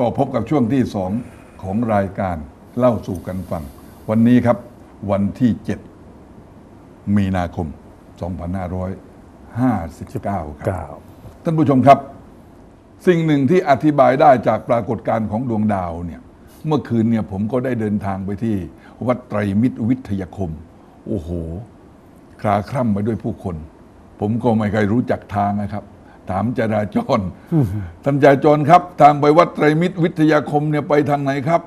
ก็พบกับช่วงที่สองของรายการเล่าสู่กันฟัง วันนี้ครับวันที่ 7 มีนาคม 2559 ครับเก้าท่านผู้ชมครับ สิ่งหนึ่งที่อธิบายได้จากปรากฏการณ์ของดวงดาวเนี่ยเมื่อคืนเนี่ยผมก็ได้เดินทางไปที่ วัดไตรมิตรวิทยาคม โอ้โหคลาคร่ำไปด้วยผู้คน ผมก็ไม่เคยรู้จักทางนะครับ ถามจราจรท่านจราจรครับ ทางไปวัดไตรมิตรวิทยาคมเนี่ยไปทางไหนครับ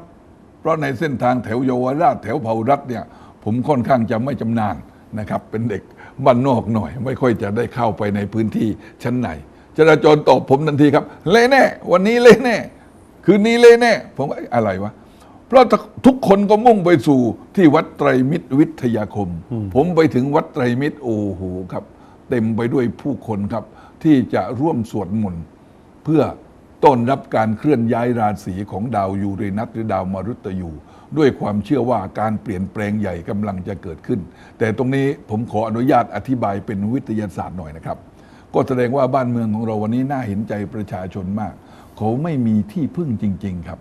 เพราะในเส้นทางแถวเยาวราชแถวเผารัฐเนี่ย ผมค่อนข้างจะไม่จำนาญนะครับ เป็นเด็กบ้านนอกหน่อย ไม่ค่อยจะได้เข้าไปในพื้นที่ชั้นไหนจราจรตอบผมทันทีครับเละแน่ วันนี้เละแน่ คืนนี้เละแน่ ผมว่าอะอะไรวะเพราะทุกคนก็มุ่งไปสู่ที่วัดไตรมิตรวิทยาคม ผมไปถึงวัดไตรมิตรโอ้โหครับ เต็มไปด้วยผู้คนครับ ที่จะร่วมสวดมนต์เพื่อต้อนรับการเคลื่อนย้ายราศีของดาวยูเรนัสหรือดาวมฤตยู ด้วยความเชื่อว่าการเปลี่ยนแปลงใหญ่กำลังจะเกิดขึ้น แต่ตรงนี้ผมขออนุญาตอธิบายเป็นวิทยาศาสตร์หน่อยนะครับ ก็แสดงว่าบ้านเมืองของเราวันนี้น่าเห็นใจประชาชนมาก เขาไม่มีที่พึ่งจริง ๆครับ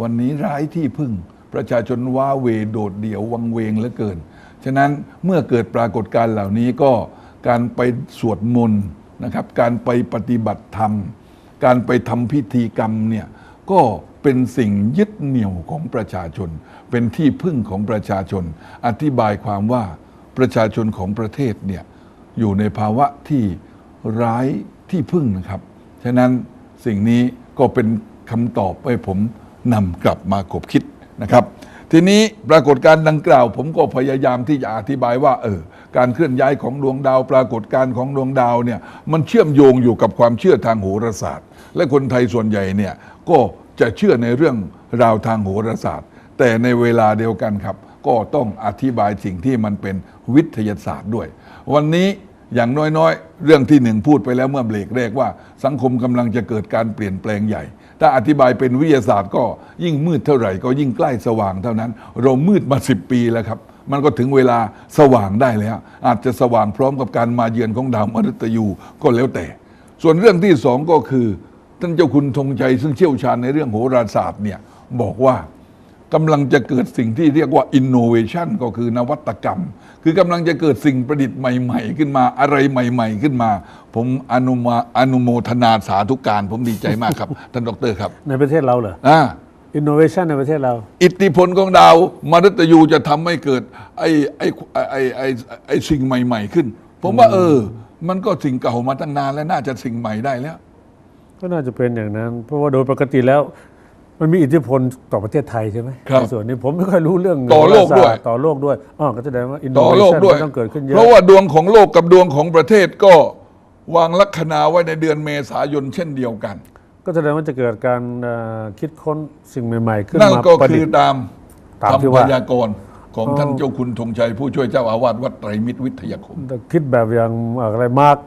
วันนี้ร้ายที่พึ่ง ประชาชนว้าเวโดดเดี่ยววังเวงเหลือเกิน ฉะนั้นเมื่อเกิดปรากฏการณ์เหล่านี้ก็การไปสวดมนต์ นะครับ การไปปฏิบัติธรรม การไปทำพิธีกรรมเนี่ยก็เป็นสิ่งยึดเหนี่ยวของประชาชน เป็นที่พึ่งของประชาชน อธิบายความว่าประชาชนของประเทศเนี่ยอยู่ในภาวะที่ร้ายที่พึ่งนะครับ ฉะนั้นสิ่งนี้ก็เป็นคำตอบให้ผมนำกลับมาคบคิดนะครับ ทีนี้ปรากฏการณ์ดังกล่าว ผมก็พยายามที่จะอธิบายว่า เออ การเคลื่อนย้ายของดวงดาว ปรากฏการณ์ของดวงดาวเนี่ยมันเชื่อมโยงอยู่กับความเชื่อทางโหราศาสตร์ และคนไทยส่วนใหญ่เนี่ยก็จะเชื่อในเรื่องราวทางโหราศาสตร์ แต่ในเวลาเดียวกันครับ ก็ต้องอธิบายสิ่งที่มันเป็นวิทยาศาสตร์ด้วย วันนี้อย่างน้อยๆ เรื่องที่หนึ่งพูดไปแล้วเมื่อเบรกแรกว่า สังคมกำลังจะเกิดการเปลี่ยนแปลงใหญ่ ถ้าอธิบายเป็นวิทยาศาสตร์ก็ยิ่งมืดเท่าไหร่ ก็ยิ่งใกล้สว่างเท่านั้น เรามืดมาสิบปีแล้วครับ มันก็ถึงเวลาสว่างได้แล้ว อาจจะสว่างพร้อมกับการมาเยือนของดาวมฤตยูก็แล้วแต่ ส่วนเรื่องที่สองก็คือ ท่านเจ้าคุณธงชัยซึ่งเชี่ยวชาญในเรื่องโหราศาสตร์เนี่ยบอกว่ากำลังจะเกิดสิ่งที่เรียกว่า innovation ก็คือนวัตกรรม คือกำลังจะเกิดสิ่งประดิษฐ์ใหม่ ๆ ขึ้นมาอะไรใหม่ ๆ ขึ้นมา ผมอนุมาอนุโมทนาสาธุการ ผมดีใจมากครับ ท่านดอกเตอรครับ ในประเทศเราเหรออ่า อินโนเวชันในประเทศเรา อิทธิพลของดาวมฤตยูจะทำให้เกิด ไอ้ไอ้ไอ้ไอ้ไอ้สิ่งใหม่ ๆ ขึ้น ผมว่า เออ มันก็สิ่งเก่ามาตั้งนานแล้วน่าจะสิ่งใหม่ได้แล้ว ก็น่าจะเป็นอย่างนั้น เพราะว่าโดยปกติแล้ว มันมีอิทธิพลต่อประเทศไทยใช่ไหมครับในส่วนนี้ผมไม่ค่อยรู้เรื่องต่อโลกด้วยโหราศาสตร์ต่อโลกด้วยอ๋อก็แสดงว่าอินโนต่อเวโลกชันด้วย ต้องเกิดขึ้นเยเพราะอะว่าดวงของโลกกับดวงของประเทศก็วางลัคนาไว้ในเดือนเมษายนเช่นเดียวกัน ก็แสดงว่าจะเกิดการเอ่อคิดค้นสิ่งใหม่ ๆ ขึ้นนั่นมาก็ประคืดิอษฐ์ ตามตามที่คำพว่า ยากรณ์ของท่านเจ้าคุณธงชัย ผู้ช่วยเจ้าอาวาสวัดไตรมิตรวิทยาคม คิดแบบอย่างอะไรมาร์ค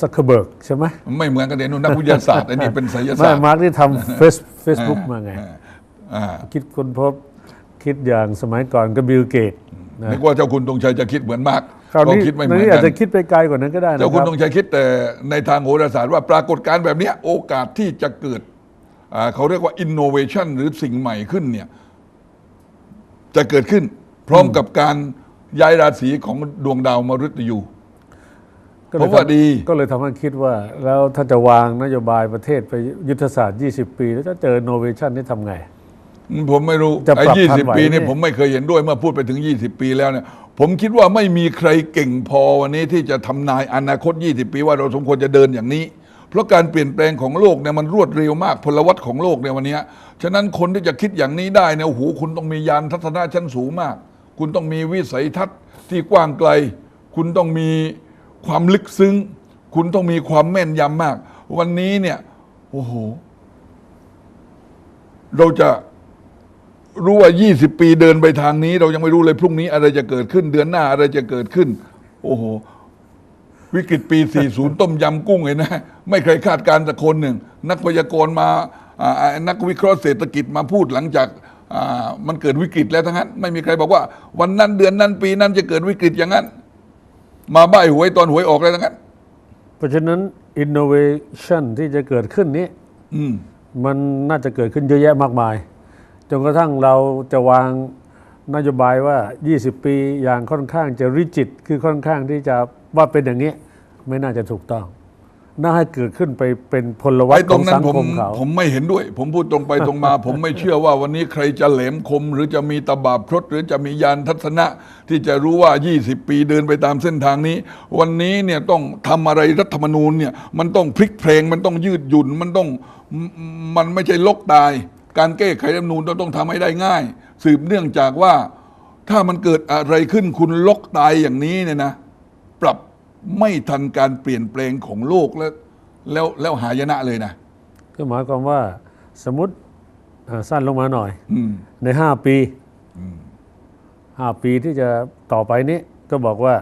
ซักเคเบิร์กใช่ไหมไม่เหมือนกันเดยวนุนักวิทยาศาสตร์อันนี้เป็นไสยไม่ศาสตร์มาร์คที่ทำเฟซเฟซบุ๊กมาไง อ่า คิดค้นพบคิดอย่างสมัยก่อนก็บิลเกต นะนึกว่าเจ้าคุณธงชัยจะคิดเหมือนมากคราวก็นี้คิดไม่เหมืในอนนี้กัอาจจะนคิดไปไกลกว่านั้นก็ได้นะเจ้าคคุณรับธงชัยคิดแต่ในทางโหราศาสตร์ว่าปรากฏการณ์แบบเนี้ยโอกาสที่จะเกิดอ่าเขาเรียกว่า innovation หรือสิ่งใหม่ขึ้นเนี่ยจะเกิดขึ้น พร้อมกับการย้ายราศีของดวงดาวมฤตยูก็เลยผมว่าทำดีก็เลยทำให้คิดว่า แล้วถ้าจะวางนโยบายประเทศไปยุทธศาสตร์ 20 ปี แล้วถ้าเจอโนเวชันนี่ทำไง ผมไม่รู้จะไอ้ปรับยี่ทันสิบไหวปีนี่เนี่ย ผมไม่เคยเห็นด้วยเมื่อพูดไปถึง 20 ปีแล้วเนี่ย ผมคิดว่าไม่มีใครเก่งพอวันนี้ที่จะทำนายอนาคต 20 ปีว่าเราสมควรจะเดินอย่างนี้ เพราะการเปลี่ยนแปลงของโลกเนี่ยมันรวดเร็วมากพลวัตของโลกในวันเนี้ยฉะนั้นคนที่จะคิดอย่างนี้ได้เนี่ยโอ้โหคุณต้องมียานทัศนะชั้นสูงมาก คุณต้องมีวิสัยทัศน์ที่กว้างไกล คุณต้องมีความลึกซึ้ง คุณต้องมีความแม่นยำมาก วันนี้เนี่ยโอ้โห เราจะ รู้ว่า 20 ปีเดินไปทางนี้ เรายังไม่รู้เลยพรุ่งนี้อะไรจะเกิดขึ้น เดือนหน้าอะไรจะเกิดขึ้น โอ้โห วิกฤตปี 40 ต้มยำกุ้งเลยนะไม่เคยคาดการณ์สักคนหนึ่ง นักพยากรณ์มาอ่านักวิเคราะห์เศรษฐกิจมาพูดหลังจากอ่ามันเกิดวิกฤตแล้วทั้งนั้น ไม่มีใครบอกว่า วันนั้นเดือนนั้นปีนั้นจะเกิดวิกฤตอย่างนั้น มาใบหวยตอนหวยออกแล้วทั้งนั้น เพราะฉะนั้นอินโนเวชันที่จะเกิดขึ้นนี้อืมมันน่าจะเกิดขึ้นเยอะแยะมากมาย จนกระทั่งเราจะวางนโยบายว่า 20 ปีอย่างค่อนข้างจะริจิต คือค่อนข้างที่จะว่าเป็นอย่างนี้ ไม่น่าจะถูกต้อง น่าให้เกิดขึ้นไปเป็นพลวัตไอ้ขตรองงนั้สันงผมคมเขาผมไม่เห็นด้วย ผมพูดตรงไปตรงมา ผมไม่เชื่อว่าวันนี้ใครจะแหลมคม หรือจะมีตบาพรตหรือจะมียานทัศนะ ที่จะรู้ว่า 20 ปีเดินไปตามเส้นทางนี้ วันนี้เนี่ยต้องทำอะไรรัฐธรรมนูญเนี่ยมันต้องพลิกเพลงมันต้องยืดหยุ่นมันต้องมมันไม่ใช่ลกตาย การแก้ไขรัฐธรรมนูญต้องต้องทำให้ได้ง่าย สืบเนื่องจากว่าถ้ามันเกิดอะไรขึ้นคุณลกตายอย่างนี้เนี่ยนะ ปรับไม่ทันการเปลี่ยนแปลงของโลกแล้วแล้วแล้วหายนะเลยนะก็หมายความว่าสมมติอ่าสั้นลงมาหน่อยอืมใน5ปีห้าปีที่จะต่อไปนี้ก็บอกว่า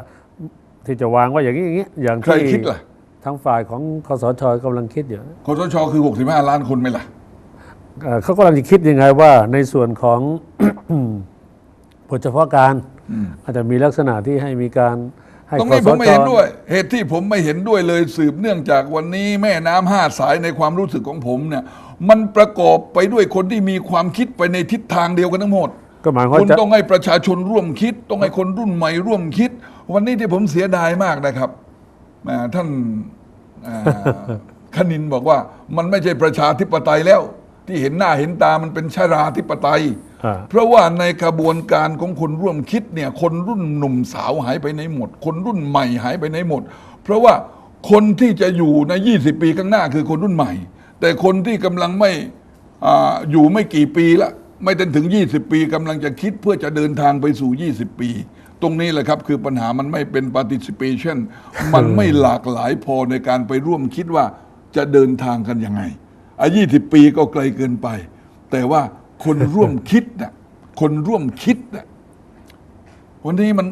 ที่จะวางไว่าอย่างนี้อย่างนี้อย่างใครที่คิดล่ะทั้งฝ่ายของคสชกำลังคิดอยู่คสชคือ 65 ล้านคนไหมล่ะ เอ่อเขากำลังจะคิดยังไงว่าในส่วนของบทเฉพาะการอาจจะมีลักษณะที่ให้มีการให้ตรงนี้คผสมไม่ชเห็นด้วย เหตุที่ผมไม่เห็นด้วยเลยสืบเนื่องจากวันนี้แม่น้ำห้าสายในความรู้สึกของผมเนี่ย มันประกอบไปด้วยคนที่มีความคิดไปในทิศทางเดียวกันทั้งหมดก็หมายความคุณจะต้องให้ประชาชนร่วมคิด ต้องให้คนรุ่นใหม่ร่วมคิด วันนี้ที่ผมเสียดายมากนะครับอ่าท่านอ่าคณินบอกว่ามันไม่ใช่ประชาธิปไตยแล้ว ที่เห็นหน้าเห็นตามันเป็นชาราธิปไตย อ่า เพราะว่าในกระบวนการของคนร่วมคิดเนี่ยคนรุ่นหนุ่มสาวหายไปในหมด คนรุ่นใหม่หายไปในหมด เพราะว่าคนที่จะอยู่ใน 20 ปีข้างหน้าคือคนรุ่นใหม่ แต่คนที่กำลังไม่อาอยู่ไม่กี่ปีละไม่ถึงถึง 20 ปีกำลังจะคิดเพื่อจะเดินทางไปสู่ 20 ปี ตรงนี้แหละครับคือปัญหามันไม่เป็น participation มันไม่หลากหลายพอในการไปร่วมคิดว่าจะเดินทางกันยังไง อะ20ปีก็ไกลเกินไป แต่ว่าคนร่วมคิดน่ะคนร่วมคิดน่ะวันนี้มัน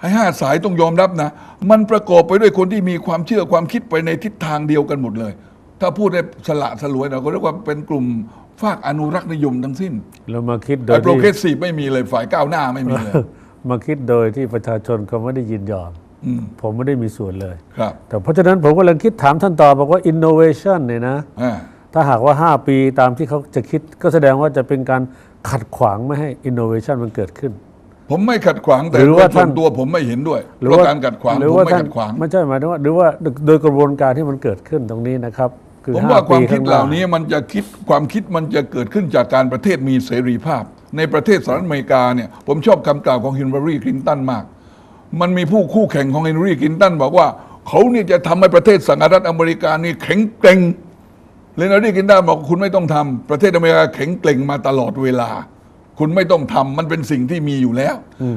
ให้ห้าสายต้องยอมรับนะ มันประกอบไปด้วยคนที่มีความเชื่อความคิดไปในทิศทางเดียวกันหมดเลย ถ้าพูดได้สละสลวยเราก็เรียกว่าเป็นกลุ่มฝากอนุรักษ์นิยมทั้งสิ้นเรามาคิดโดไอ้ยโปรที่เกรสซีฟไม่มีเลยฝ่ายก้าวหน้าไม่มีเลย มาคิดโดยที่ประชาชนเขาไม่ได้ยินยอมอืมผมไม่ได้มีส่วนเลย ครับ แต่เพราะฉะนั้นผมกำลังคิดถามท่านต่อบอกว่า innovation เนี่ยนะอ่า ถ้าหากว่า 5 ปีตามที่เขาจะคิดก็แสดงว่าจะเป็นการขัดขวางไม่ให้ innovation มันเกิดขึ้น ผมไม่ขัดขวางแต่หรือว่าโดยส่ท่านตัวผมไม่เห็นด้วยเพราะการขัดขวางหรือผมว่าไม่ท่านขัดขวางไม่ใช่หมายถึงว่าหรือว่าโดยกระบวนการที่มันเกิดขึ้นตรงนี้นะครับคือผมห้ว่าความปีคิดข้งเหล่านี้มันจะคิดความคิดมันจะเกิดขึ้นจากการประเทศมีเสรีภาพ ในประเทศสหรัฐอเมริกาเนี่ยผมชอบคำกล่าวของฮินรีคลินตันมาก มันมีผู้คู่แข่งของฮินรีคลินตันบอกว่า เขาเนี่ยจะทำให้ประเทศสหรัฐอเมริกานี่แข็งแกร่ง เลนารีคลินตันบอกคุณไม่ต้องทำประเทศอเมริกาแข็งแกร่งมาตลอดเวลา คุณไม่ต้องทำมันเป็นสิ่งที่มีอยู่แล้ว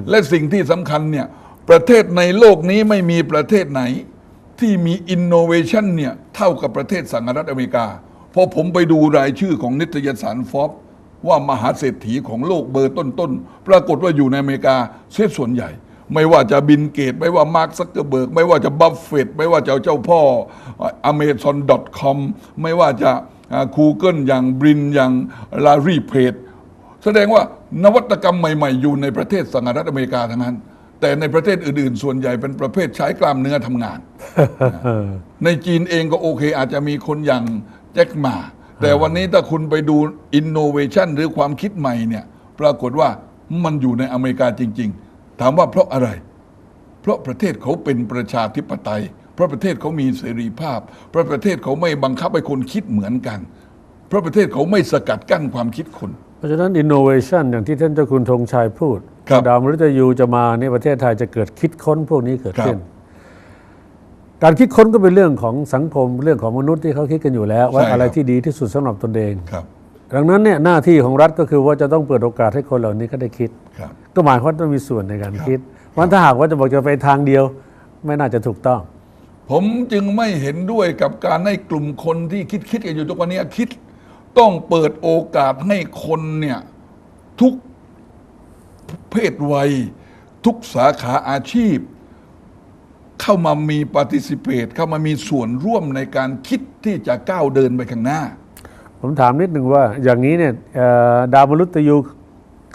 และสิ่งที่สำคัญเนี่ยประเทศในโลกนี้ไม่มีประเทศไหน ที่มีอินโนเวชันเนี่ยเท่ากับประเทศสหรัฐอเมริกาพอผมไปดูรายชื่อของนิตยสารฟอบว่ามหาเศรษฐีของโลกเบอร์ต้นๆปรากฏว่าอยู่ในอเมริกาเสียส่วนใหญ่ ไม่ว่าจะบินเกต ไม่ว่ามาร์คซักเกอร์เบิร์ก ไม่ว่าจะบัฟเฟตไม่ว่าจะเจ้าพ่อ Amazon.com ไม่ว่าจะคูเกิลอย่างบรินอย่างลารีเพจแสดงว่านวัตกรรมใหม่ ๆ อยู่ในประเทศสหรัฐอเมริกาทั้งนั้น แต่ในประเทศอื่น ๆ ส่วนใหญ่เป็นประเภทใช้กล้ามเนื้อทำงาน ในจีนเองก็โอเค อาจจะมีคนอย่างแจ็คมา แต่วันนี้ถ้าคุณไปดูอินโนเวชันหรือความคิดใหม่เนี่ย ปรากฏว่ามันอยู่ในอเมริกาจริง ๆ ถามว่าเพราะอะไร เพราะประเทศเขาเป็นประชาธิปไตย เพราะประเทศเขามีเสรีภาพ เพราะประเทศเขาไม่บังคับให้คนคิดเหมือนกัน เพราะประเทศเขาไม่สกัดกั้นความคิดคน เพราะฉะนั้น innovation อย่างที่ท่านเจ้าคุณธงชัยพูดครับดาวมฤตยูจะมาเนี่ยประเทศไทยจะเกิดคิดค้นพวกนี้เกิดขึ้นครับการคิดค้นก็เป็นเรื่องของสังคมเรื่องของมนุษย์ที่เขาคิดกันอยู่แล้ว ว่าใช่ครับอะไรที่ดีที่สุดสำหรับตนเองครับ ดังนั้นเนี่ยหน้าที่ของรัฐก็คือว่าจะต้องเปิดโอกาสให้คนเหล่านี้เขาได้คิดครับก็หมายความว่าต้องมีส่วนในการครับคิดวันถ้าหากว่าจะบอกจะไปทางเดียว ไม่น่าจะถูกต้อง ผมจึงไม่เห็นด้วยกับการให้กลุ่มคนที่คิดคิดกันอยู่ทุกวันนี้คิด ต้องเปิดโอกาสให้คนเนี่ยทุกเพศวัย ทุกสาขาอาชีพ เข้ามามี participate เข้ามามีส่วนร่วมในการคิดที่จะก้าวเดินไปข้างหน้า ผมถามนิดหนึ่งว่าอย่างนี้เนี่ยเอ่อดาวมฤตยู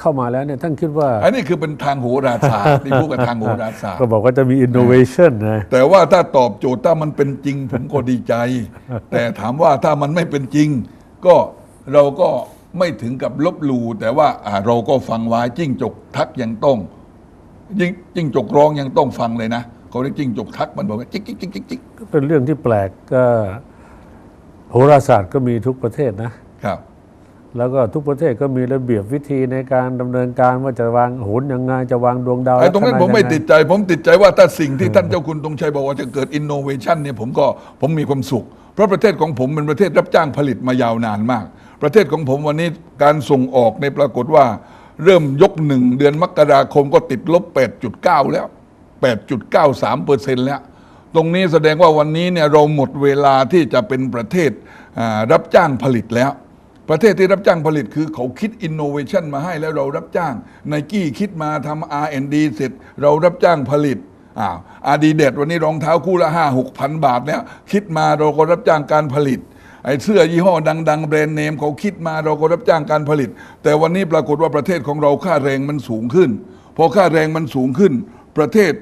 เข้ามาแล้วเนี่ยท่านคิดว่า อันนี้คือเป็นทางโหราศาสตร์ที่พูดกับทางโหราศาสตร์ก็บอกว่าจะมี innovation นะแต่ว่าถ้าตอบโจทย์ถ้ามันเป็นจริง ผมก็ดีใจ แต่ถามว่าถ้ามันไม่เป็นจริง ก็ก็เราก็ไม่ถึงกับลบหลู่แต่ว่าอ่าเราก็ฟังไว้จิ้งจกทักยังต้องยิ่งจิ้งจกร้องยังต้องฟังเลยนะเขาเรียกจิ้งจกทักมันบอกว่า จิ๊กจิ๊กจิ๊กจิ๊กจิ๊กก็เป็นเรื่องที่แปลกก็โหราศาสตร์ก็มีทุกประเทศนะครับ แล้วก็ทุกประเทศก็มีระเบียบวิธีในการดำเนินการว่าจะวางโหนยังไงจะวางดวงดาวไอ้ตรงนั้นลัผกษมณะไม่ยังง ติดใจ ผมติดใจว่าถ้าสิ่งที่ท่านเจ้าคุณตรงชัยบอกว่าจะเกิดอินโนเวชันเนี่ยผมก็ผมมีความสุข เพราะประเทศของผมเป็นประเทศรับจ้างผลิตมายาวนานมาก ประเทศของผมวันนี้การส่งออกในยปรากฏว่า เริ่มยกหนึ่งเดือนมกราคมก็ติดลบ 8.9 แล้ว 8.93เปอร์เซ็นต์แล้ว ตรงนี้แสดงว่าวันนี้เนี่ยเราหมดเวลาที่จะเป็นประเทศรับจ้างผลิตแล้ว ประเทศที่รับจ้างผลิตคือเขาคิดอินโนเวชันมาให้แล้วเรารับจ้างไนกี้คิดมาทำ R&D เสร็จ เรารับจ้างผลิตอ้าวอาดีเดวันนี้รองเท้าคู่ละห้าหกพันบาทแล้วคิดมาเราก็รับจ้างการผลิตไอ้เสื้อยี่ห้อดัง ๆ แบรนด์เนมเขาคิดมาเราก็รับจ้างการผลิต แต่วันนี้ปรากฏว่าประเทศของเราค่าแรงมันสูงขึ้นพอค่าแรงมันสูงขึ้น ประเทศ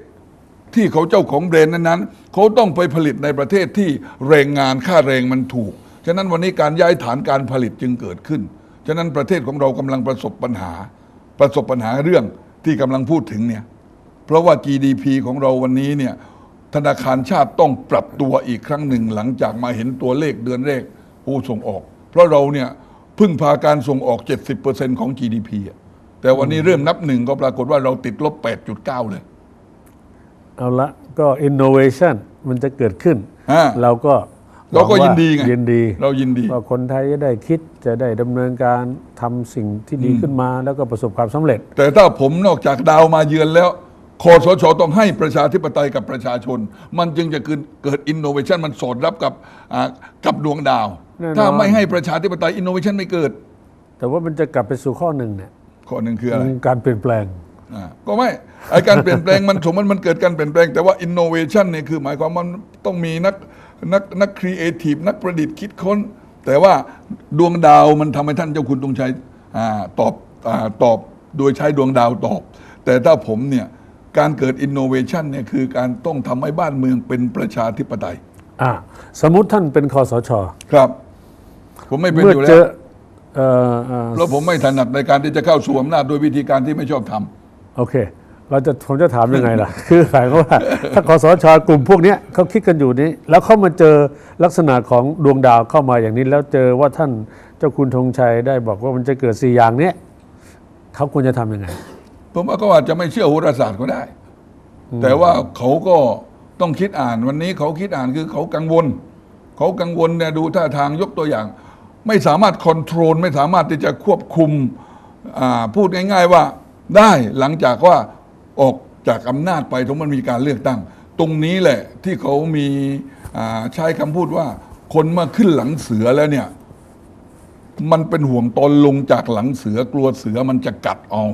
ที่เขาเจ้าของแบรนด์นั้นๆเขาต้องไปผลิตในประเทศที่แรงงานค่าแรงมันถูก ฉะนั้นวันนี้การย้ายฐานการผลิตจึงเกิดขึ้น ฉะนั้นประเทศของเรากำลังประสบปัญหา ประสบปัญหาเรื่องที่กำลังพูดถึงเนี่ยเพราะว่า GDP ของเราวันนี้เนี่ยธนาคารชาติต้องปรับตัวอีกครั้งหนึ่งหลังจากมาเห็นตัวเลขเดือนแรกโอ้ส่งออก เพราะเราเนี่ยพึ่งพาการส่งออก 70%ของ GDP อะแต่วันนี้เริ่มนับหนึ่งก็ปรากฏว่าเราติดลบ 8.9 เลย เอาละก็ innovation มันจะเกิดขึ้น อ่า เราก็เราก็หวัยิงนดีไงยินดีเรายินดี ว่าคนไทยจะได้คิดจะได้ดำเนินการทำสิ่งที่ดีขึ้นมาแล้วก็ประสบความสำเร็จ แต่ถ้าผมนอกจากดาวมาเยือนแล้วคอสชต้องให้ประชาธิปไตยกับประชาชน มันจึงจะเกิดเกิดอินโนเวชันมันสอดรับกับอ่ากับดวงดาว แน่นอน ถ้าไม่ให้ประชาธิปไตยอินโนเวชันไม่เกิดแต่ว่ามันจะกลับไปสู่ข้อหนึ่งเนี่ยข้อหนึ่งคืออะไร การเปลี่ยนแปลงอ่า ก็ไม่ไอการเปลี่ยนแปลงมันสมมติมันเกิดการเปลี่ยนแปลง แต่ว่าอินโนเวชันเนี่ยคือหมายความว่ามันต้องมีนักนักนักครีเอทีฟนักประดิษฐ์คิดค้น แต่ว่าดวงดาวมันทำให้ท่านเจ้าคุณตรงชัยอาตอบอาตอบโดยใช้ดวงดาวตอบ แต่ถ้าผมเนี่ยการเกิดอินโนเวชันเนี่ยคือการต้องทำให้บ้านเมืองเป็นประชาธิปไตยอ่าสมมุติท่านเป็นคอสช ครับ ผมไม่เป็นเมื่ออยู่เจแล้วอเอ่อเอ่อแล้วผมไม่ถนัดในการที่จะเข้าสู่อำนาจโดยวิธีการที่ไม่ชอบทำ โอเค เราจะผมจะถามยังไงล่ะ คือหมายความว่า ถ้าคอสชกลุ่มพวกเนี้ยเขาคิดกันอยู่นี้ แล้วเขามาเจอลักษณะของดวงดาวเข้ามาอย่างนี้ แล้วเจอว่าท่านเจ้าคุณธงชัยได้บอกว่ามันจะเกิดสี่อย่างเนี้ยเขาควรจะทำยังไง ผมว่าก็อาจจะไม่เชื่อโหราศาสตร์ก็ได้ แต่ว่าเขาก็ต้องคิดอ่านวันนี้เขาคิดอ่านคือเขากังวล เขากังวลเนี่ยดูท่าทางยกตัวอย่าง ไม่สามารถคอนโทรลไม่สามารถที่จะควบคุมอ่าพูดง่าย ๆ ว่า ได้หลังจากว่าออกจากอำนาจไปตรงมันมีการเลือกตั้ง ตรงนี้แหละที่เขามีใช้คำพูดว่า คนมาขึ้นหลังเสือแล้วเนี่ย มันเป็นห่วงตนลงจากหลังเสือกลัวเสือมันจะกัดเอา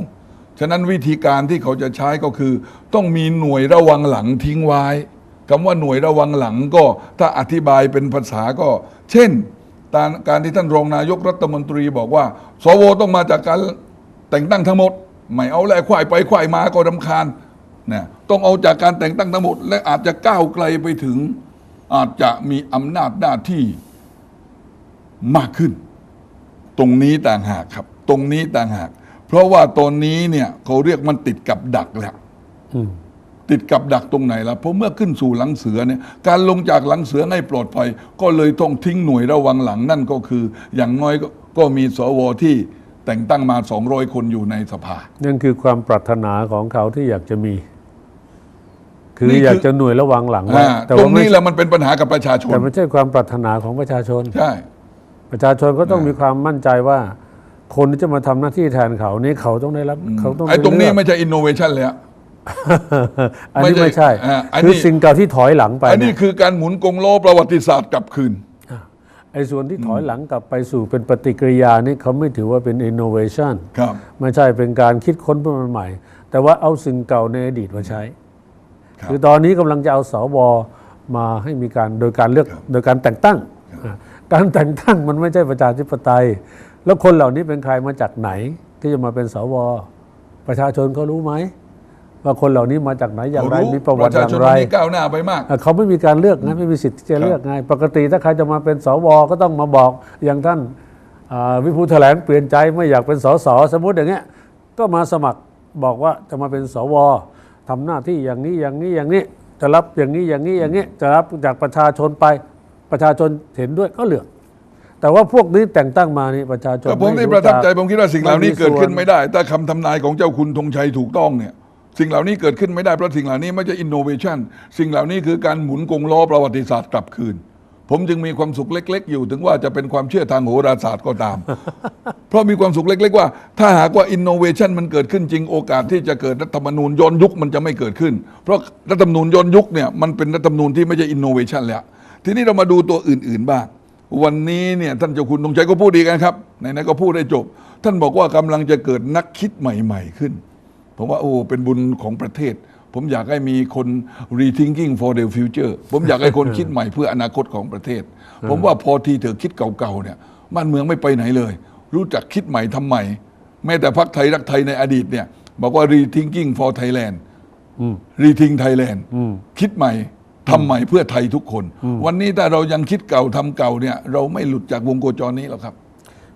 ฉะนั้นวิธีการที่เขาจะใช้ก็คือ ต้องมีหน่วยระวังหลังทิ้งไว้คำว่าหน่วยระวังหลังก็ถ้าอธิบายเป็นภาษาก็ เช่นการที่ท่านรองนายกรัฐมนตรีบอกว่า สวต้องมาจากการแต่งตั้งทั้งหมด ไม่เอาแลควายไปควายมาก็รำคาญเนี่ยต้องเอาจากการแต่งตั้งทั้งหมด และอาจจะก้าวไกลไปถึง อาจจะมีอำนาจหน้าที่มากขึ้น ตรงนี้ต่างหากครับ ตรงนี้ต่างหาก เพราะว่าตอนนี้เนี่ยเขาเรียกมันติดกับดักแล้วอืมติดกับดักตรงไหนล่ะเพราะเมื่อขึ้นสู่หลังเสือเนี่ยการลงจากหลังเสือให้ปลอดภัย ก็เลยต้องทิ้งหน่วยระวังหลังนั่นก็คือ อย่างน้อยก็ก็มีสวที่ แต่งตั้งมา 200 คนอยู่ในสภา นั่นคือความปรารถนาของเขาที่อยากจะมี คือนี่คือออยากจะหน่วยระวังหลังไว้อ่าแต่ตรว่างไม่นี้แหละมันเป็นปัญหากับประชาชน แต่ไม่ใช่ความปรารถนาของประชาชน ใช่ ประชาชนก็ต้องมีความมั่นใจว่า คนที่จะมาทำหน้าที่แทนเขานี่เขาต้องได้รับเขาต้องไอ้ตรงนี้ด้เลือกไม่ใช่อินโนเวชันเลยอะอันนี้ไม่ไม่ใช่ใช่อ่าอันนี้คือสิ่งเก่าที่ถอยหลังไป อันนี้เนี่ยคือการหมุนกงล้อประวัติศาสตร์กลับคืน ไอ้ส่วนที่ถอยหลังกลับไปสู่เป็นปฏิกิริยานี่เขาไม่ถือว่าเป็น innovation ครับไม่ใช่เป็นการคิดค้นเพื่อมันใหม่ แต่ว่าเอาสิ่งเก่าในอดีตมาใช้ครับคือตอนนี้กำลังจะเอาสวมาให้มีการโดยการเลือกโดยการแต่งตั้งอะการแต่งตั้งมันไม่ใช่ประชาธิปไตย แล้วคนเหล่านี้เป็นใครมาจากไหนที่จะมาเป็นสว ประชาชนเขารู้ไหม ว่าคนเหล่านี้มาจากไหนอย่างไรเขามีประวัติชาอย่าชนงไรวันนี้ก้าวหน้าไปมากอะเขาไม่มีการเลือกนะไม่มีสิทธิ์ที่จะเลือกไงปกติถ้าใครจะมาเป็นสวก็ต้องมาบอกอย่างท่านอ่าวิภูแถลงเปลี่ยนใจไม่อยากเป็นสสสมมติอย่างเงี้ยก็มาสมัครบอกว่าจะมาเป็นสวทำหน้าที่อย่างนี้อย่างนี้อย่างนี้ จะรับอย่างนี้อย่างนี้อย่างนี้ จะรับจากประชาชนไปประชาชนเห็นด้วยก็เลือก แต่ว่าพวกนี้แต่งตั้งมานี่ประชาชนแต่ผมไนี่ประทับใจผมคิดว่าสิ่งเหล่านี้ไม่มีเกิดขึ้นส่วนไม่ได้ ถ้าคำทำนายของเจ้าคุณธงชัยถูกต้องเนี่ย สิ่งเหล่านี้เกิดขึ้นไม่ได้เพราะสิ่งเหล่านี้ไม่ใช่อินโนเวชันสิ่งเหล่านี้คือการหมุนกงล้อประวัติศาสตร์กลับคืน ผมจึงมีความสุขเล็ก ๆ อยู่ถึงว่าจะเป็นความเชื่อทางโหราศาสตร์ก็ตาม เพราะมีความสุขเล็ก ๆ ว่า ถ้าหากว่าอินโนเวชันมันเกิดขึ้นจริงโอกาสที่จะเกิดรัฐธรรมนูญย้อนยุคมันจะไม่เกิดขึ้น เพราะรัฐธรรมนูญย้อนยุคเนี่ยมันเป็นรัฐธรรมนูญที่ไม่ใช่อินโนเวชันแล้วทีนี้เรามาดูตัวอื่น ๆบ้างวันนี้เนี่ยท่านเจ้าคุณธงชัยก็พูดดีกันครับไหนๆก็พูดได้จบ ท่านบอกว่ากำลังจะเกิดนักคิดใหม่ ๆ ขึ้น ผมว่าโอ้เป็นบุญของประเทศ ผมอยากให้มีคน rethinking for the future ผมอยากให้คนคิดใหม่เพื่ออนาคตของประเทศ ผมว่าพอทีเถอะคิดเก่าๆเนี่ยบ้านเมืองไม่ไปไหนเลย รู้จักคิดใหม่ทำใหม่ แม้แต่พรรคไทยรักไทยในอดีตเนี่ยบอกว่า rethinking for Thailand อืม rethink Thailand อืมคิดใหม่ทำใหม่เพื่อไทยทุกคน วันนี้ถ้าเรายังคิดเก่าทำเก่าเนี่ย เราไม่หลุดจากวงโคจรนี้หรอกครับ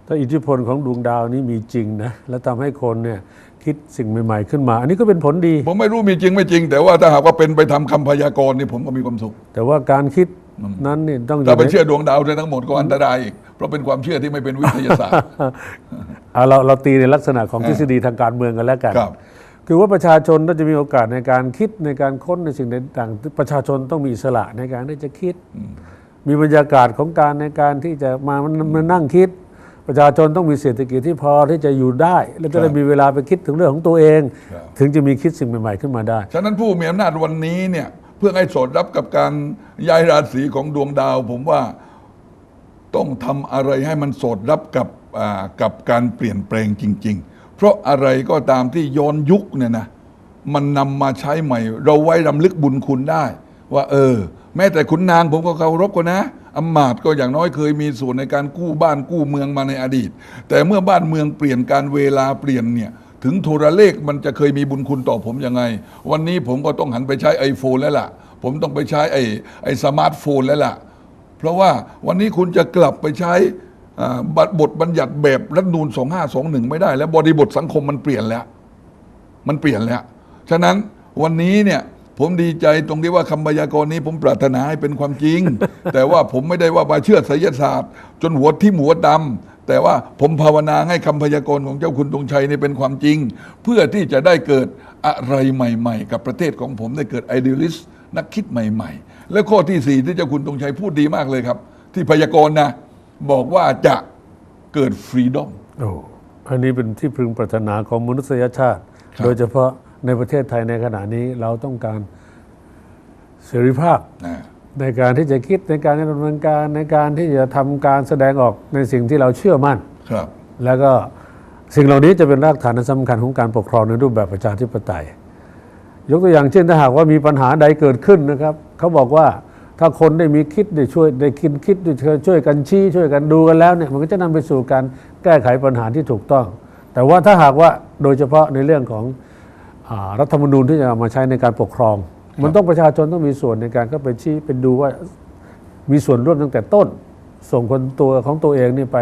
ถ้าอิทธิพลของดวงดาวนี้มีจริงนะ และทำให้คนเนี่ย คิดสิ่งใหม่ ๆ ขึ้นมา อันนี้ก็เป็นผลดี ผมไม่รู้มีจริงไม่จริง แต่ว่าถ้าหากว่าเป็นไปทำคำพยากรณ์นี่ผมก็มีความสุข แต่ว่าการคิดนั้นเนี่ยต้องอยู่ถ้าไปใน เชื่อดวงดาวได้ทั้งหมดก็อันตรายอีกเพราะเป็นความเชื่อที่ไม่เป็นวิทยาศาสตร์ เอาเราเราตีในลักษณะของทฤษฎีทางการเมืองกันแล้วกัน ครับ คือว่าประชาชนน่าจะมีโอกาสในการคิดในการค้นในสิ่งต่างๆประชาชนต้องมีอิสระในการที่จะคิด มีบรรยากาศของการในการที่จะมามานั่งคิด ประชาชนต้องมีเศรษฐกิจที่พอที่จะอยู่ได้ และจะได้มีเวลาไปคิดถึงเรื่องของตัวเองครับถึงจะมีคิดสิ่งใหม่ๆขึ้นมาได้ ฉะนั้นผู้มีอำนาจวันนี้เนี่ยเพื่อให้สอดรับกับการย้ายราศีของดวงดาว ผมว่าต้องทำอะไรให้มันสอดรับกับอ่ากับการเปลี่ยนแปลงจริง ๆ เพราะอะไรก็ตามที่ย้อนยุคเนี่ยนะมันนำมาใช้ใหม่ เราไว้รำลึกบุญคุณได้ ว่า เออ แม้แต่ขุนนางผมก็เคารพก็นะ อำมาตย์ก็อย่างน้อยเคยมีส่วนในการกู้บ้านกู้เมืองมาในอดีต แต่เมื่อบ้านเมืองเปลี่ยนการเวลาเปลี่ยนเนี่ยถึงโทรเลขมันจะเคยมีบุญคุณต่อผมยังไง วันนี้ผมก็ต้องหันไปใช้ iPhone แล้วล่ะ ผมต้องไปใช้ไอ้ไอ้สมาร์ทโฟนแล้วล่ะ เพราะว่าวันนี้คุณจะกลับไปใช้บทบทบัญญัติแบบรัฐนูน2521 ไม่ได้ แล้วบริบทสังคมมันเปลี่ยนแล้ว มันเปลี่ยนแล้ว ฉะนั้นวันนี้เนี่ย ผมดีใจตรงที่ว่าคำพยากรณ์นี้ผมปรารถนาให้เป็นความจริง แต่ว่าผมไม่ได้ว่ามาเชื่อไสยศาสตร์ จนหัวที่หัวดำแต่ว่าผมภาวนาให้คำพยากรณ์ของเจ้าคุณตรงชัยนี่เป็นความจริง เพื่อที่จะได้เกิดอะไรใหม่ ๆ กับประเทศของผมได้เกิดไอเดียลิสต์นักคิดใหม่ ๆ และข้อที่สี่ที่เจ้าคุณตรงชัยพูดดีมากเลยครับ ที่พยากรณ์นะ บอกว่าจะเกิดฟรีดอมโอ้อันนี้เป็นที่พึงปรารถนาของมนุษยชาติครับโดยเฉพาะ ในประเทศไทยในขณะนี้เราต้องการเสรีภาพนะในการที่จะคิดในการดำเนินการในการที่จะทำการแสดงออกในสิ่งที่เราเชื่อมั่นครับ แล้วก็สิ่งเหล่านี้จะเป็นรากฐานอันสำคัญของการปกครองในรูปแบบประชาธิปไตย ยกตัวอย่างเช่นถ้าหากว่ามีปัญหาใดเกิดขึ้นนะครับเขาบอกว่าถ้าคนได้มีคิดได้ช่วยได้คิดคิดได้ช่วยช่วยกันชี้ช่วยกันดูกันแล้วเนี่ยมันก็จะนำไปสู่การแก้ไขปัญหาที่ถูกต้อง แต่ว่าถ้าหากว่าโดยเฉพาะในเรื่องของอา รัฐธรรมนูญที่จะเอามาใช้ในการปกครอง มันต้องประชาชนต้องมีส่วนในการเข้าไปชี้เป็นดูว่ามีส่วนร่วมตั้งแต่ต้น ส่งคนตัวของตัวเองนี่ไป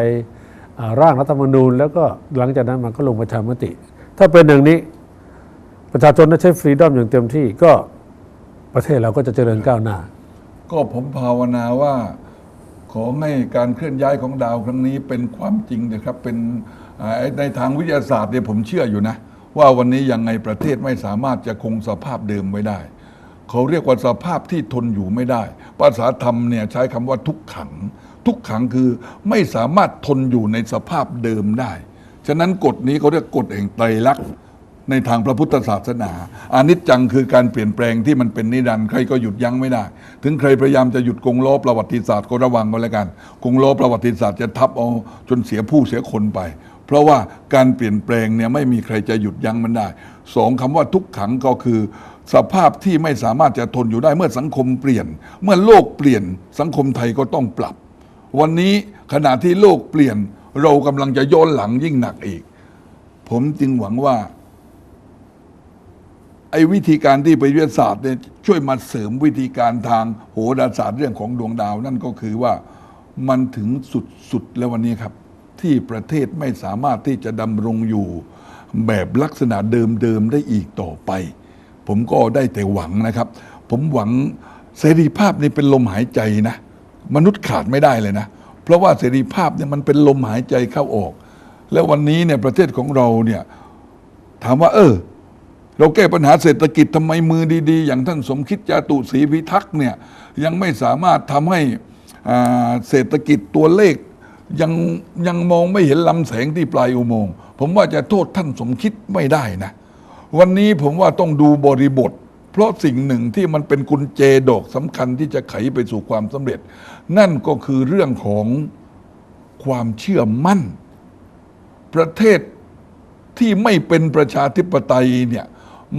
อ่าร่างรัฐธรรมนูญ แล้วก็หลังจากนั้นมันก็ลงประชามติ ถ้าเป็นอย่างนี้ประชาชนได้ใช้ฟรีดอมอย่างเต็มที่ก็ประเทศเราก็จะเจริญก้าวหน้า ก็ผมภาวนาว่าขอให้การเคลื่อนย้ายของดาวครั้งนี้เป็นความจริงนะครับเป็นอ่าในทางวิทยาศาสตร์เนี่ยผมเชื่ออยู่นะ ว่าวันนี้ยังไงประเทศไม่สามารถจะคงสภาพเดิมไว้ได้ เขาเรียกว่าสภาพที่ทนอยู่ไม่ได้ ภาษาธรรมเนี่ยใช้คำว่าทุกขัง ทุกขังคือไม่สามารถทนอยู่ในสภาพเดิมได้ ฉะนั้นกฎนี้เขาเรียกกฎแห่งไตรลักษณ์ในทางพระพุทธศาสนาอานิจจังคือการเปลี่ยนแปลงที่มันเป็นนิรันดร์ใครก็หยุดยั้งไม่ได้ ถึงใครพยายามจะหยุดกงล้อประวัติศาสตร์ก็ระวังก็แล้วกัน กงล้อประวัติศาสตร์จะทับเอาจนเสียผู้เสียคนไป เพราะว่าการเปลี่ยนแปลงเนี่ยไม่มีใครจะหยุดยั้งมันได้สองคำว่าทุกขังก็คือ สภาพที่ไม่สามารถจะทนอยู่ได้เมื่อสังคมเปลี่ยน เมื่อโลกเปลี่ยนสังคมไทยก็ต้องปรับ วันนี้ขณะที่โลกเปลี่ยน เรากำลังจะย้อนหลังยิ่งหนักอีก ผมจึงหวังว่าไอ้วิธีการที่ไปวิทยาศาสตร์เนี่ยช่วยมาเสริมวิธีการทางโหราศาสตร์เรื่องของดวงดาว นั่นก็คือว่ามันถึงสุดสุดแล้ววันนี้ครับ ที่ประเทศไม่สามารถที่จะดำรงอยู่แบบลักษณะเดิมๆได้อีกต่อไป ผมก็ได้แต่หวังนะครับ ผมหวังเสรีภาพนี่เป็นลมหายใจนะ มนุษย์ขาดไม่ได้เลยนะ เพราะว่าเสรีภาพเนี่ยมันเป็นลมหายใจเข้าออก แล้ววันนี้เนี่ยประเทศของเราเนี่ยถามว่า เออ เราแก้ปัญหาเศรษฐกิจทำไมมือดีๆ อย่างท่านสมคิดจาตุศรีพิทักษ์เนี่ยยังไม่สามารถทำให้เศรษฐกิจตัวเลข ยังยังมองไม่เห็นลำแสงที่ปลายอุโมงค์ผมว่าจะโทษท่านสมคิดไม่ได้นะ วันนี้ผมว่าต้องดูบริบท เพราะสิ่งหนึ่งที่มันเป็นกุญแจดอกสำคัญที่จะไขไปสู่ความสำเร็จ นั่นก็คือเรื่องของความเชื่อมั่น ประเทศที่ไม่เป็นประชาธิปไตยเนี่ย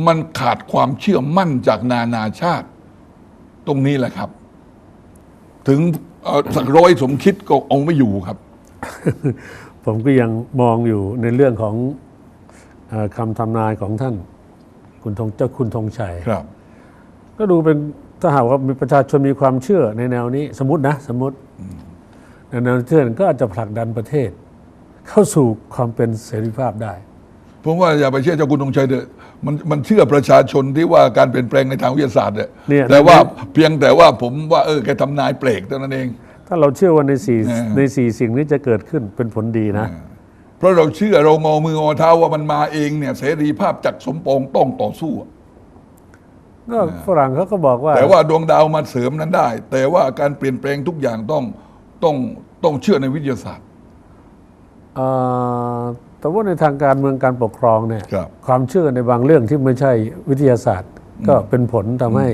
มันขาดความเชื่อมั่นจากนานาชาติ ตรงนี้แหละครับ ถึง สักร้อยสมคิดก็เอาไม่อยู่ครับ ผมก็ยังมองอยู่ในเรื่องของเออคำทำนายของท่าน คุณธงเจ้าคุณธงชัยครับ ก็ดูเป็นถ้าหากว่ามีประชาชนมีความเชื่อในแนวนี้ สมมตินะ สมมติในแนวเชื่อนั้นก็อาจจะผลักดันประเทศ เข้าสู่ความเป็นเสรีภาพได้ ผมว่าอย่าไปเชื่อเจ้าคุณธงชัยเถอะมันมันเชื่อประชาชนที่ว่าการเปลี่ยนแปลงในทางวิทยาศาสตร์เนี่ยเนี่ยแต่ว่าเพียงแต่ว่าผมว่าเออแกทำนายเปลกเท่านั้นเอง ถ้าเราเชื่อว่าในสี่เออ ในสี่สิ่งนี้จะเกิดขึ้นเป็นผลดีนะ เพราะเราเชื่อเรางอมืองอเท้าว่ามันมาเองเนี่ยเสรีภาพจากสมปองต้องต่อสู้ก็ฝรั่งเขาก็บอกว่า แต่ว่าดวงดาวมาเสริมนั้นได้ แต่ว่าการเปลี่ยนแปลงทุกอย่างต้องต้องต้องเชื่อในวิทยาศาสตร์ เอ่อ แต่ว่าในทางการเมืองการปกครองเนี่ยครับ ความเชื่อในบางเรื่องที่ไม่ใช่วิทยาศาสตร์ ก็เป็นผลทำให้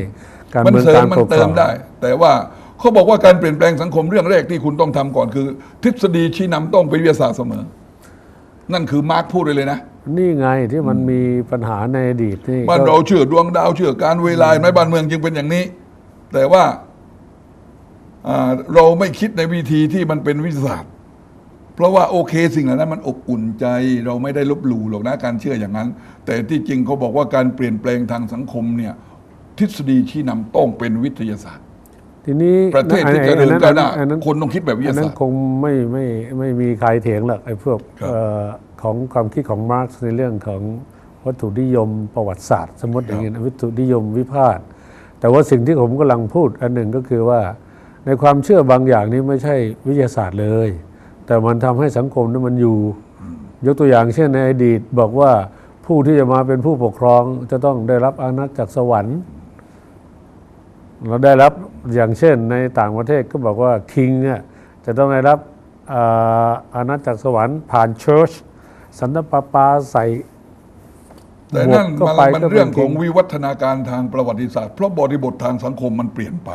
การมันเมืองเสริกามรมันปกคเติรอมง ได้ แต่ว่าเขาบอกว่าการเปลี่ยนแปลงสังคมเรื่องแรกที่คุณต้องทำก่อนคือ ทฤษฎีชี้นำต้องเป็นวิทยาศาสตร์เสมอ นั่นคือมาร์กพูดเลยเลยนะนี่ไงที่มันมีปัญหาในอดีตนี่บ้านก็เราเชื่อดวงดาวเชื่อการเวลาในบ้านเมืองจึงเป็นอย่างนี้ แต่ว่าอ่าเราไม่คิดในวิธีที่มันเป็นวิทยาศาสตร์ เพราะว่าโอเคสิ่งเหล่านั้นมันอบอุ่นใจเราไม่ได้ลบหลู่หรอกนะการเชื่ออย่างนั้น แต่ที่จริงเขาบอกว่าการเปลี่ยนแปลงทางสังคมเนี่ยทฤษฎีชี้นำต้องเป็นวิทยาศาสตร์ ทีนี้ประเทศที่ไอ้เจริญไอ้ก้าวหน้าอันนั้นคนต้องคิดแบบวิทอันยานั้ศานสตร์คงไม่ไม่ไม่มีใครเถียงหรอกไอ้พวกครับเอ่อของความคิดของมาร์กซ์ในเรื่องของวัตถุนิยมประวัติศาสตร์ สมมติอย่างนี้นะวัตถุนิยมวิพากษ์แต่ว่าสิ่งที่ผมกำลังพูดอันหนึ่งก็คือว่า ในความเชื่อบางอย่างนี้ไม่ใช่วิทยาศาสตร์เลย แต่มันทำให้สังคมนั้นมันอยู่ ยกตัวอย่างเช่นในอดีตบอกว่าผู้ที่จะมาเป็นผู้ปกครองจะต้องได้รับอานัตจากสวรรค์ เราได้รับอย่างเช่นในต่างประเทศก็บอกว่าคิงเนี่ยจะต้องได้รับอ่าอานัตจากสวรรค์ผ่านเชิร์ชสันตปาปาใส่แต่นั่นบวกมันเข้าไปมันก็เป็นเรื่องของจริงวิวัฒนาการทางประวัติศาสตร์ เพราะบริบททางสังคมมันเปลี่ยนไป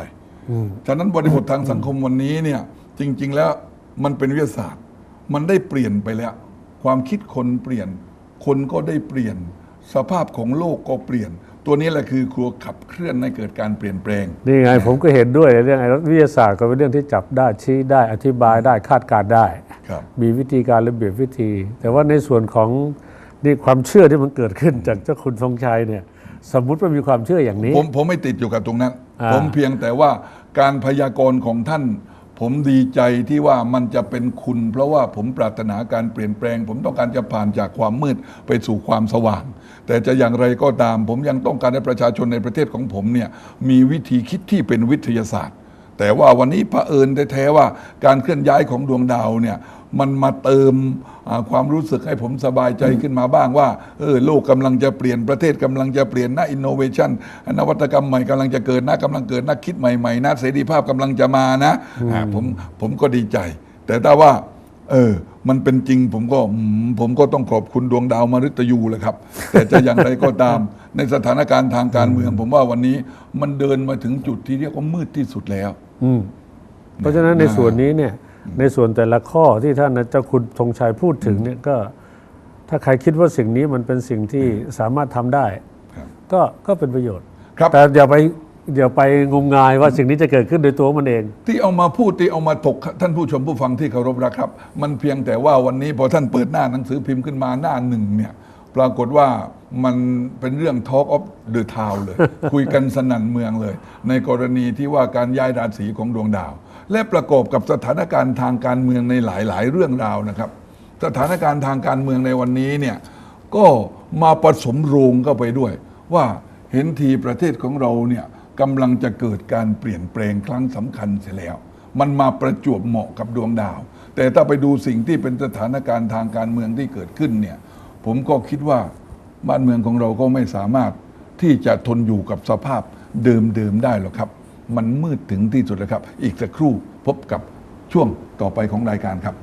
ฉะนั้นบริบททางสังคมวันนี้เนี่ย จริง ๆ แล้ว มันเป็นวิทยาศาสตร์ มันได้เปลี่ยนไปแล้ว ความคิดคนเปลี่ยน คนก็ได้เปลี่ยน สภาพของโลกก็เปลี่ยน ตัวนี้แหละคือครัวขับเคลื่อนให้เกิดการเปลี่ยนแปลง นี่ไงผมก็เห็นด้วยเรื่องไอ้วิทยาศาสตร์ก็เป็นเรื่องที่จับได้ชี้ได้อธิบายได้คาดการณ์ได้ครับมีวิธีการระเบียบวิธี แต่ว่าในส่วนของนี่ความเชื่อที่มันเกิดขึ้นจากเจ้าคุณทรงชัยเนี่ยสมมุติว่ามีความเชื่ออย่างนี้ ผมผมไม่ติดอยู่กับตรงนั้นอ่าผมเพียงแต่ว่าการพยากรณ์ของท่าน ผมดีใจที่ว่ามันจะเป็นคุณ เพราะว่าผมปรารถนาการเปลี่ยนแปลง ผมต้องการจะผ่านจากความมืดไปสู่ความสว่าง แต่จะอย่างไรก็ตาม ผมยังต้องการให้ประชาชนในประเทศของผมเนี่ยมีวิธีคิดที่เป็นวิทยาศาสตร์ แต่ว่าวันนี้เผอิญแท้ๆว่าการเคลื่อนย้ายของดวงดาวเนี่ย มันมาเติมอ่าความรู้สึกให้ผมสบายใจขึ้นมาบ้างว่าเออโลกกำลังจะเปลี่ยนประเทศกำลังจะเปลี่ยนนะอินโนเวชันนวัตกรรมใหม่กำลังจะเกิดนะกำลังเกิดนักคิดใหม่ๆนะเสรีภาพกำลังจะมานะอ่าผมผมก็ดีใจ แต่ถ้าว่า เออ มันเป็นจริงผมก็อืมผมก็ต้องขอบคุณดวงดาวมฤตยูแหละครับ แต่จะอย่างไรก็ตาม ในสถานการณ์ทางการเมือง ผมว่าวันนี้มันเดินมาถึงจุดที่เรียกว่ามืดที่สุดแล้วอืมเพราะฉะนั้นในส่วนนี้เนี่ย ในส่วนแต่ละข้อที่ท่านเจ้าคุณธงชัยพูดถึงเนี่ยก็ถ้าใครคิดว่าสิ่งนี้มันเป็นสิ่งที่สามารถทำได้ครับก็ก็เป็นประโยชน์ครับแต่อย่าไปอย่าไปงมงายว่าสิ่งนี้จะเกิดขึ้นโดยตัวมันเอง ที่เอามาพูดที่เอามาถกท่านผู้ชมผู้ฟังที่เคารพรักครับ มันเพียงแต่ว่าวันนี้พอท่านเปิดหน้าหนังสือพิมพ์ขึ้นมาหน้าหนึ่งเนี่ยปรากฏว่ามันเป็นเรื่อง Talk of the Town เลย คุยกันสนั่นเมืองเลย ในกรณีที่ว่าการย้ายราศีของดวงดาว และประกอบกับสถานการณ์ทางการเมืองในหลาย ๆ เรื่องราวนะครับ สถานการณ์ทางการเมืองในวันนี้เนี่ยก็มาผสมโรงเข้าไปด้วย ว่าเห็นทีประเทศของเราเนี่ยกำลังจะเกิดการเปลี่ยนแปลงครั้งสำคัญเสียแล้ว มันมาประจวบเหมาะกับดวงดาว แต่ถ้าไปดูสิ่งที่เป็นสถานการณ์ทางการเมืองที่เกิดขึ้นเนี่ยผมก็คิดว่าบ้านเมืองของเราก็ไม่สามารถที่จะทนอยู่กับสภาพเดิมๆได้หรอกครับ มันมืดถึงที่สุดแล้วครับ อีกสักครู่พบกับช่วงต่อไปของรายการครับ